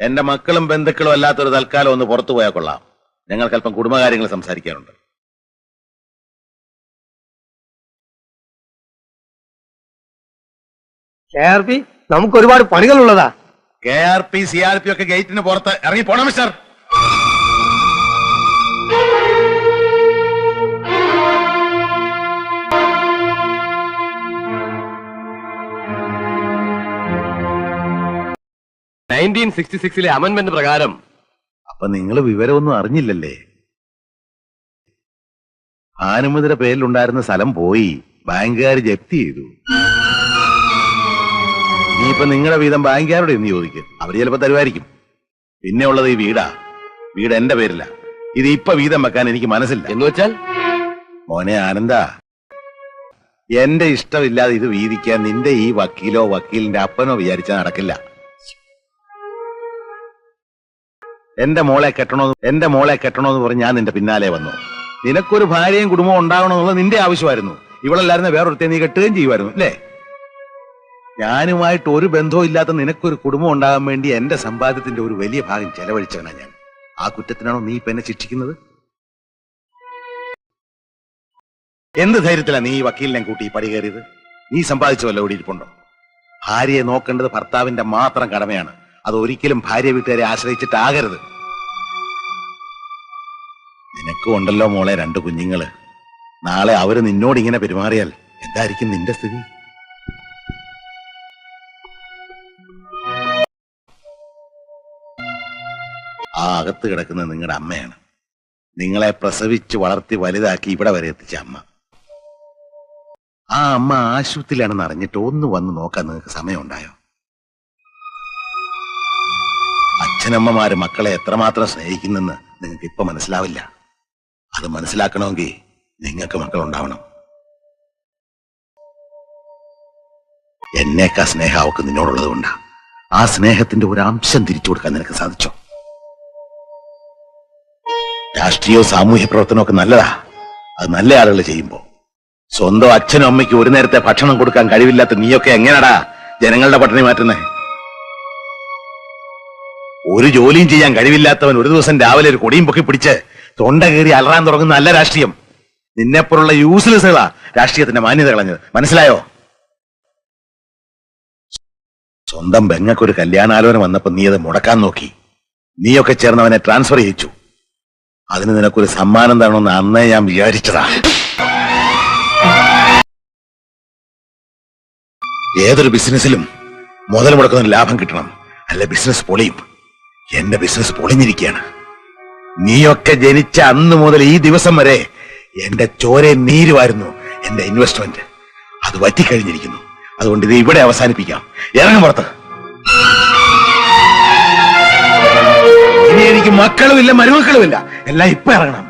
എന്റെ മക്കളും ബന്ധുക്കളും അല്ലാത്തൊരു തൽക്കാലം ഒന്ന് പുറത്തു പോയാൽ കൊള്ളാം. ഞങ്ങൾക്ക് അല്പം കുടുംബകാര്യങ്ങൾ സംസാരിക്കാനുണ്ട്. കെ ആർ പി നമുക്ക് ഒരുപാട് പണികളുള്ളതാ. K R P C R P ഒക്കെ ഗേറ്റിന് പുറത്ത് ഇറങ്ങി പോണം മിസ്റ്റർ. നയന്റീൻ സിക്സ്റ്റി സിക്സിലെ അമെന്റ്മെന്റ് പ്രകാരം. അപ്പൊ നിങ്ങൾ വിവരമൊന്നും അറിഞ്ഞില്ലല്ലേ? ഭാനുമതിയുടെ പേരിലുണ്ടായിരുന്ന സ്ഥലം പോയി ബാങ്കുകാർ ജപ്തി ചെയ്തു. ഇനിയിപ്പൊ നിങ്ങളുടെ വീതം ബാങ്കുകാരോട് എന്ന് ചോദിക്കും. അവർ ചിലപ്പോ തരുമായിരിക്കും. പിന്നെ ഉള്ളത് ഈ വീടാ. വീട് എന്റെ പേരില. ഇത് ഇപ്പൊ വീതം വെക്കാൻ എനിക്ക് മനസ്സില്ല. എന്ന് വെച്ചാൽ? മോനെ ആനന്ദ. എന്റെ ഇഷ്ടമില്ലാതെ ഇത് വീതിക്കാൻ നിന്റെ ഈ വക്കീലോ വക്കീലിന്റെ അപ്പനോ വിചാരിച്ചാൽ നടക്കില്ല. എന്റെ മോളെ കെട്ടണോ എന്റെ മോളെ കെട്ടണോ എന്ന് പറഞ്ഞ് ഞാൻ നിന്റെ പിന്നാലെ വന്നു. നിനക്കൊരു ഭാര്യയും കുടുംബവും ഉണ്ടാവണമെന്നുള്ളത് നിന്റെ ആവശ്യമായിരുന്നു. ഇവളല്ലായിരുന്ന വേറൊരുത്തെ നീ കെട്ടുകയും ചെയ്യുമായിരുന്നു അല്ലേ? ഞാനുമായിട്ട് ഒരു ബന്ധവും ഇല്ലാത്ത നിനക്കൊരു കുടുംബം ഉണ്ടാകാൻ വേണ്ടി എന്റെ സമ്പാദ്യത്തിന്റെ ഒരു വലിയ ഭാഗം ചെലവഴിച്ചവനാ ഞാൻ. ആ കുറ്റത്തിനാണോ നീ ഇപ്പൊ എന്നെ ശിക്ഷിക്കുന്നത്? എന്ത് ധൈര്യത്തിലാണ് നീ ഈ വക്കീലിനെ കൂട്ടി പടി കയറിയത്? നീ സമ്പാദിച്ചു വല്ല ഇവിടെ ഇരിപ്പുണ്ടോ? ഭാര്യയെ നോക്കേണ്ടത് ഭർത്താവിന്റെ മാത്രം കടമയാണ്. അത് ഒരിക്കലും ഭാര്യ വീട്ടുകാരെ ആശ്രയിച്ചിട്ടാകരുത്. നിനക്കും ഉണ്ടല്ലോ മോളെ രണ്ട് കുഞ്ഞുങ്ങൾ. നാളെ അവർ നിന്നോട് ഇങ്ങനെ പെരുമാറിയാൽ എന്തായിരിക്കും നിന്റെ സ്ഥിതി? ആ അകത്ത് കിടക്കുന്നത് നിങ്ങളുടെ അമ്മയാണ്. നിങ്ങളെ പ്രസവിച്ച് വളർത്തി വലുതാക്കി ഇവിടെ വരെ എത്തിച്ച അമ്മ. ആ അമ്മ ആശുപത്രിയിലാണെന്ന് അറിഞ്ഞിട്ട് ഒന്ന് വന്ന് നോക്കാൻ നിങ്ങൾക്ക് സമയമുണ്ടായോ? അച്ഛനമ്മമാര് മക്കളെ എത്രമാത്രം സ്നേഹിക്കുന്നെന്ന് നിങ്ങൾക്ക് ഇപ്പൊ മനസ്സിലാവില്ല. അത് മനസ്സിലാക്കണമെങ്കിൽ നിങ്ങൾക്ക് മക്കളുണ്ടാവണം. എന്നേക്കാ സ്നേഹം അവക്ക് നിന്നോടുള്ളത് ആ സ്നേഹത്തിന്റെ ഒരു അംശം തിരിച്ചു കൊടുക്കാൻ നിനക്ക് സാധിച്ചോ? രാഷ്ട്രീയവും സാമൂഹ്യ പ്രവർത്തനമൊക്കെ നല്ലതാ. അത് നല്ല ആളുകൾ ചെയ്യുമ്പോ. സ്വന്തം അച്ഛനും അമ്മയ്ക്ക് ഒരു നേരത്തെ ഭക്ഷണം കൊടുക്കാൻ കഴിവില്ലാത്ത നീയൊക്കെ എങ്ങനെടാ ജനങ്ങളുടെ പട്ടിണി മാറ്റുന്നേ? ഒരു ജോലിയും ചെയ്യാൻ കഴിവില്ലാത്തവൻ ഒരു ദിവസം രാവിലെ ഒരു കൊടിയും പൊക്കി പിടിച്ച് തൊണ്ട കയറി അലറാൻ തുടങ്ങുന്ന നല്ല രാഷ്ട്രീയം. നിന്നെപ്പോലുള്ള യൂസ്ലെസ്സുകളാ രാഷ്ട്രീയത്തിന്റെ മാന്യത കളഞ്ഞത്. മനസ്സിലായോ? സ്വന്തം ബെങ്ങക്കൊരു കല്യാണാലോചന വന്നപ്പോ നീ അത് മുടക്കാൻ നോക്കി. നീയൊക്കെ ചേർന്ന് അവനെ ട്രാൻസ്ഫർ ചെയ്യിച്ചു. അതിന് നിനക്കൊരു സമ്മാനം തരണമെന്ന് അന്നേ ഞാൻ വിചാരിച്ചതാ. ഏതൊരു ബിസിനസ്സിലും മുതൽ മുടക്കുന്ന ലാഭം കിട്ടണം. അല്ല ബിസിനസ് പൊളിയും. എന്റെ ബിസിനസ് പൊളിഞ്ഞിരിക്കുകയാണ് നീയൊക്കെ ജനിച്ച അന്ന് മുതൽ ഈ ദിവസം വരെ എന്റെ ചോരെ നീരുമായിരുന്നു എന്റെ ഇൻവെസ്റ്റ്മെന്റ് അത് വറ്റിക്കഴിഞ്ഞിരിക്കുന്നു. അതുകൊണ്ട് ഇത് ഇവിടെ അവസാനിപ്പിക്കാം. ഇറങ്ങും പുറത്ത്. ഇനി എനിക്ക് മക്കളുമില്ല മരുമക്കളുമില്ല. എല്ലാം ഇപ്പൊ ഇറങ്ങണം.